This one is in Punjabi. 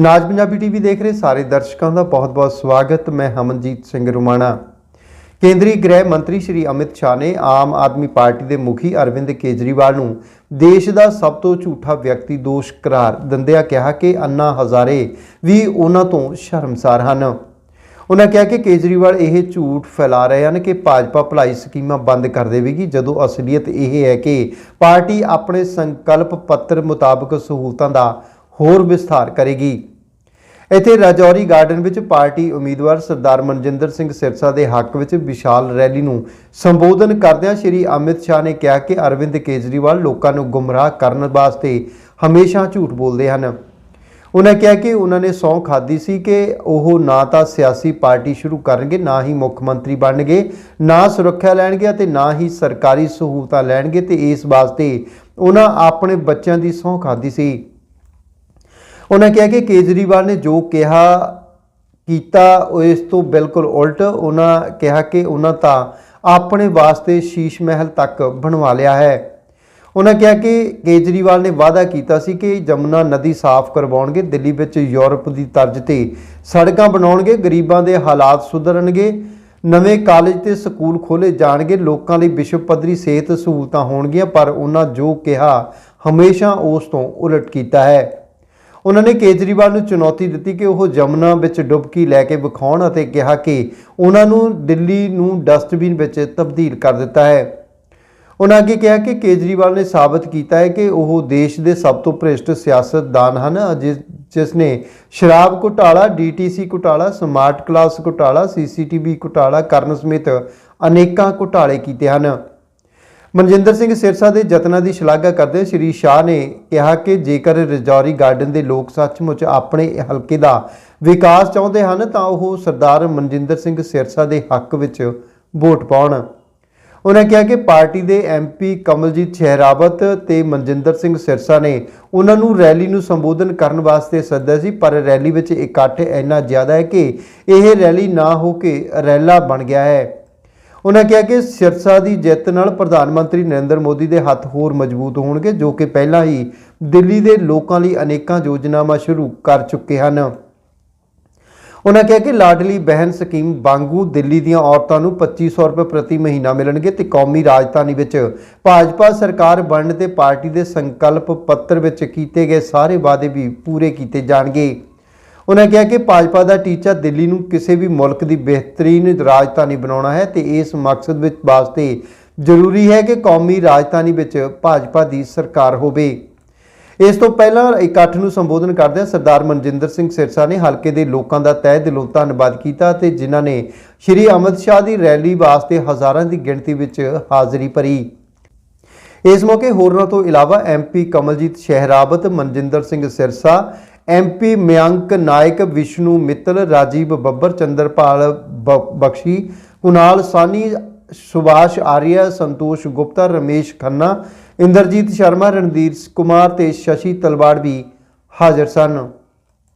ਨਾਜ ਪੰਜਾਬੀ ਟੀਵੀ ਦੇਖ ਰਹੇ ਸਾਰੇ ਦਰਸ਼ਕਾਂ ਦਾ ਬਹੁਤ-ਬਹੁਤ ਸਵਾਗਤ। ਮੈਂ ਹਮਨਜੀਤ ਸਿੰਘ ਰੁਮਾਣਾ। ਕੇਂਦਰੀ ਗ੍ਰਹਿ ਮੰਤਰੀ ਸ਼੍ਰੀ ਅਮਿਤ ਸ਼ਾਹ ਨੇ ਆਮ ਆਦਮੀ ਪਾਰਟੀ ਦੇ ਮੁਖੀ ਅਰਵਿੰਦ ਕੇਜਰੀਵਾਲ ਨੂੰ ਦੇਸ਼ ਦਾ ਸਭ ਤੋਂ ਝੂਠਾ ਵਿਅਕਤੀ ਦੋਸ਼ ਕਰਾਰ ਦਿੰਦਿਆਂ ਕਿਹਾ ਕਿ ਅੰਨਾ ਹਜ਼ਾਰੇ ਵੀ ਉਹਨਾਂ ਤੋਂ ਸ਼ਰਮਸਾਰ ਹਨ। ਉਹਨਾਂ ਕਿਹਾ ਕਿ ਕੇਜਰੀਵਾਲ ਇਹ ਝੂਠ ਫੈਲਾ ਰਹੇ ਹਨ ਕਿ ਭਾਜਪਾ ਭਲਾਈ ਸਕੀਮਾਂ ਬੰਦ ਕਰ ਦੇਵੇਗੀ, ਜਦੋਂ ਅਸਲੀਅਤ ਇਹ ਹੈ ਕਿ ਪਾਰਟੀ ਆਪਣੇ ਸੰਕਲਪ ਪੱਤਰ ਮੁਤਾਬਕ ਸਹੂਲਤਾਂ ਦਾ ਹੋਰ ਵਿਸਥਾਰ ਕਰੇਗੀ। ਇੱਥੇ ਰਾਜੌਰੀ ਗਾਰਡਨ ਵਿੱਚ ਪਾਰਟੀ ਉਮੀਦਵਾਰ ਸਰਦਾਰ ਮਨਜਿੰਦਰ ਸਿੰਘ ਸਿਰਸਾ ਦੇ ਹੱਕ ਵਿੱਚ ਵਿਸ਼ਾਲ ਰੈਲੀ ਨੂੰ ਸੰਬੋਧਨ ਕਰਦਿਆਂ ਸ਼੍ਰੀ ਅਮਿਤ ਸ਼ਾਹ ਨੇ ਕਿਹਾ ਕਿ ਅਰਵਿੰਦ ਕੇਜਰੀਵਾਲ ਲੋਕਾਂ ਨੂੰ ਗੁੰਮਰਾਹ ਕਰਨ ਵਾਸਤੇ ਹਮੇਸ਼ਾ ਝੂਠ ਬੋਲਦੇ ਹਨ। ਉਹਨਾਂ ਕਿਹਾ ਕਿ ਉਹਨਾਂ ਨੇ ਸਹੁੰ ਖਾਦੀ ਸੀ ਕਿ ਉਹ ਨਾ ਤਾਂ ਸਿਆਸੀ ਪਾਰਟੀ ਸ਼ੁਰੂ ਕਰਨਗੇ, ਨਾ ਹੀ ਮੁੱਖ ਮੰਤਰੀ ਬਣਨਗੇ, ਨਾ ਸੁਰੱਖਿਆ ਲੈਣਗੇ ਅਤੇ ਨਾ ਹੀ ਸਰਕਾਰੀ ਸਹੂਲਤਾਂ ਲੈਣਗੇ ਤੇ ਇਸ ਵਾਸਤੇ ਉਹਨਾਂ ਆਪਣੇ ਬੱਚਿਆਂ ਦੀ ਸਹੁੰ ਖਾਦੀ ਸੀ। ਉਹਨਾਂ ਕਿਹਾ ਕਿ ਕੇਜਰੀਵਾਲ ਨੇ ਜੋ ਕਿਹਾ ਕੀਤਾ ਇਸ ਤੋਂ ਬਿਲਕੁਲ ਉਲਟ। ਉਹਨਾਂ ਕਿਹਾ ਕਿ ਉਹਨਾਂ ਤਾਂ ਆਪਣੇ ਵਾਸਤੇ ਸ਼ੀਸ਼ ਮਹਿਲ ਤੱਕ ਬਣਵਾ ਲਿਆ ਹੈ। ਉਹਨਾਂ ਕਿਹਾ ਕਿ ਕੇਜਰੀਵਾਲ ਨੇ ਵਾਅਦਾ ਕੀਤਾ ਸੀ ਕਿ ਜਮਨਾ ਨਦੀ ਸਾਫ਼ ਕਰਵਾਉਣਗੇ, ਦਿੱਲੀ ਵਿੱਚ ਯੂਰਪ ਦੀ ਤਰਜ਼ ਤੇ ਸੜਕਾਂ ਬਣਾਉਣਗੇ, ਗਰੀਬਾਂ ਦੇ ਹਾਲਾਤ ਸੁਧਰਨਗੇ, ਨਵੇਂ ਕਾਲਜ ਤੇ ਸਕੂਲ ਖੋਲੇ ਜਾਣਗੇ, ਲੋਕਾਂ ਲਈ ਵਿਸ਼ਵ ਪੱਧਰੀ ਸਿਹਤ ਸਹੂਲਤਾਂ ਹੋਣਗੀਆਂ, ਪਰ ਉਹਨਾਂ ਜੋ ਕਿਹਾ, ਹਮੇਸ਼ਾ ਉਸ ਤੋਂ ਉਲਟ ਕੀਤਾ ਹੈ। ਉਹਨਾਂ ਨੇ ਕੇਜਰੀਵਾਲ ਨੂੰ ਚੁਣੌਤੀ ਦਿੱਤੀ ਕਿ ਉਹ ਜਮਨਾ ਵਿੱਚ ਡੁਬਕੀ ਲੈ ਕੇ ਵਿਖਾਉਣ ਅਤੇ ਕਿਹਾ ਕਿ ਉਹਨਾਂ ਨੂੰ ਦਿੱਲੀ ਨੂੰ ਡਸਟਬਿਨ ਵਿੱਚ ਤਬਦੀਲ ਕਰ ਦਿੱਤਾ ਹੈ। ਉਹਨਾਂ ਅੱਗੇ ਕਿਹਾ ਕਿ ਕੇਜਰੀਵਾਲ ਨੇ ਸਾਬਤ ਕੀਤਾ ਹੈ ਕਿ ਉਹ ਦੇਸ਼ ਦੇ ਸਭ ਤੋਂ ਭ੍ਰਿਸ਼ਟ ਸਿਆਸਤਦਾਨ ਹਨ, ਜਿਸ ਜਿਸ ਨੇ ਸ਼ਰਾਬ ਘੁਟਾਲਾ ਡੀਟੀਸੀ ਘੁਟਾਲਾ, ਸਮਾਰਟ ਕਲਾਸ ਘੁਟਾਲਾ ਸੀਸੀਟੀਵੀ ਘੁਟਾਲਾ ਕਰਨ ਸਮੇਤ ਅਨੇਕਾਂ ਘੁਟਾਲੇ ਕੀਤੇ ਹਨ। ਮਨਜਿੰਦਰ ਸਿੰਘ ਸਿਰਸਾ ਦੇ ਯਤਨਾਂ ਦੀ ਸ਼ਲਾਘਾ ਕਰਦੇ ਸ਼੍ਰੀ ਸ਼ਾਹ ਨੇ ਕਿਹਾ ਕਿ ਜੇਕਰ ਰਜੌਰੀ ਗਾਰਡਨ ਦੇ ਲੋਕ ਸੱਚਮੁੱਚ ਆਪਣੇ ਹਲਕੇ ਦਾ ਵਿਕਾਸ ਚਾਹੁੰਦੇ ਹਨ, ਤਾਂ ਉਹ ਸਰਦਾਰ ਮਨਜਿੰਦਰ ਸਿੰਘ ਸਿਰਸਾ ਦੇ ਹੱਕ ਵਿੱਚ ਵੋਟ ਪਾਉਣ। ਉਹਨਾਂ ਕਿਹਾ ਕਿ ਪਾਰਟੀ ਦੇ ਐਮਪੀ ਕਮਲਜੀਤ ਸ਼ਹਿਰਾਵਤ ਤੇ ਮਨਜਿੰਦਰ ਸਿੰਘ ਸਿਰਸਾ ਨੇ ਉਹਨਾਂ ਨੂੰ ਰੈਲੀ ਨੂੰ ਸੰਬੋਧਨ ਕਰਨ ਵਾਸਤੇ ਸੱਦਿਆ ਸੀ, ਪਰ ਰੈਲੀ ਵਿੱਚ ਇਕੱਠ ਇੰਨਾ ਜ਼ਿਆਦਾ ਹੈ ਕਿ ਇਹ ਰੈਲੀ ਨਾ ਹੋ ਕੇ ਰੈਲਾ ਬਣ ਗਿਆ ਹੈ। ਉਹਨਾਂ ਕਿਹਾ ਕਿ ਸਿਰਸਾ ਦੀ ਜਿੱਤ ਨਾਲ ਪ੍ਰਧਾਨ ਮੰਤਰੀ ਨਰਿੰਦਰ ਮੋਦੀ ਦੇ ਹੱਥ ਹੋਰ ਮਜ਼ਬੂਤ ਹੋਣਗੇ, ਜੋ ਕਿ ਪਹਿਲਾਂ ਹੀ ਦਿੱਲੀ ਦੇ ਲੋਕਾਂ ਲਈ ਅਨੇਕਾਂ ਯੋਜਨਾਵਾਂ ਸ਼ੁਰੂ ਕਰ ਚੁੱਕੇ ਹਨ। ਉਹਨਾਂ ਕਿਹਾ ਕਿ ਲਾਡਲੀ ਬਹਿਨ ਸਕੀਮ ਵਾਂਗੂ ਦਿੱਲੀ ਦੀਆਂ ਔਰਤਾਂ ਨੂੰ 2500 ਰੁਪਏ ਪ੍ਰਤੀ ਮਹੀਨਾ ਮਿਲਣਗੇ ਤੇ ਕੌਮੀ ਰਾਜਧਾਨੀ ਵਿੱਚ ਭਾਜਪਾ ਸਰਕਾਰ ਬਣਨ ਤੇ ਪਾਰਟੀ ਦੇ ਸੰਕਲਪ ਪੱਤਰ ਵਿੱਚ ਕੀਤੇ ਗਏ ਸਾਰੇ ਵਾਅਦੇ ਵੀ ਪੂਰੇ ਕੀਤੇ ਜਾਣਗੇ। ਉਹਨਾਂ ਕਿਹਾ ਕਿ ਭਾਜਪਾ ਦਾ ਟੀਚਾ ਦਿੱਲੀ ਨੂੰ ਕਿਸੇ ਵੀ ਮੁਲਕ ਦੀ ਬਿਹਤਰੀਨ ਰਾਜਧਾਨੀ ਬਣਾਉਣਾ ਹੈ ਤੇ ਇਸ ਮਕਸਦ ਵਿੱਚ ਵਾਸਤੇ ਜ਼ਰੂਰੀ ਹੈ ਕਿ ਕੌਮੀ ਰਾਜਧਾਨੀ ਵਿੱਚ ਭਾਜਪਾ ਦੀ ਸਰਕਾਰ ਹੋਵੇ। ਇਸ ਤੋਂ ਪਹਿਲਾਂ ਇਕੱਠ ਨੂੰ ਸੰਬੋਧਨ ਕਰਦਿਆਂ ਸਰਦਾਰ ਮਨਜਿੰਦਰ ਸਿੰਘ ਸਿਰਸਾ ਨੇ ਹਲਕੇ ਦੇ ਲੋਕਾਂ ਦਾ ਤਹਿ ਦਿਲੋਂ ਧੰਨਵਾਦ ਕੀਤਾ ਤੇ ਜਿਨ੍ਹਾਂ ਨੇ ਸ਼੍ਰੀ ਅਮਿਤ ਸ਼ਾਹ ਦੀ ਰੈਲੀ ਵਾਸਤੇ ਹਜ਼ਾਰਾਂ ਦੀ ਗਿਣਤੀ ਵਿੱਚ ਹਾਜ਼ਰੀ ਭਰੀ। ਇਸ ਮੌਕੇ ਹੋਰਨਾਂ ਤੋਂ ਇਲਾਵਾ ਐਮਪੀ ਕਮਲਜੀਤ ਸ਼ਹਿਰਾਵਤ, ਮਨਜਿੰਦਰ ਸਿੰਘ ਸਿਰਸਾ ਐਮਪੀ ਮਿਆਂਕ ਨਾਇਕ, ਵਿਸ਼ਨੂੰ ਮਿੱਤਲ, ਰਾਜੀਵ ਬੱਬਰ, ਚੰਦਰਪਾਲ ਬਖਸ਼ੀ, ਕੁਨਾਲ ਸਾਨੀ ਸੁਭਾਸ਼ ਆਰੀਆ, ਸੰਤੋਸ਼ ਗੁਪਤਾ, ਰਮੇਸ਼ ਖੰਨਾ, ਇੰਦਰਜੀਤ ਸ਼ਰਮਾ, ਰਣਧੀਰ ਕੁਮਾਰ ਤੇ ਸ਼ਸ਼ੀ ਤਲਵਾੜ ਵੀ ਹਾਜ਼ਰ ਸਨ।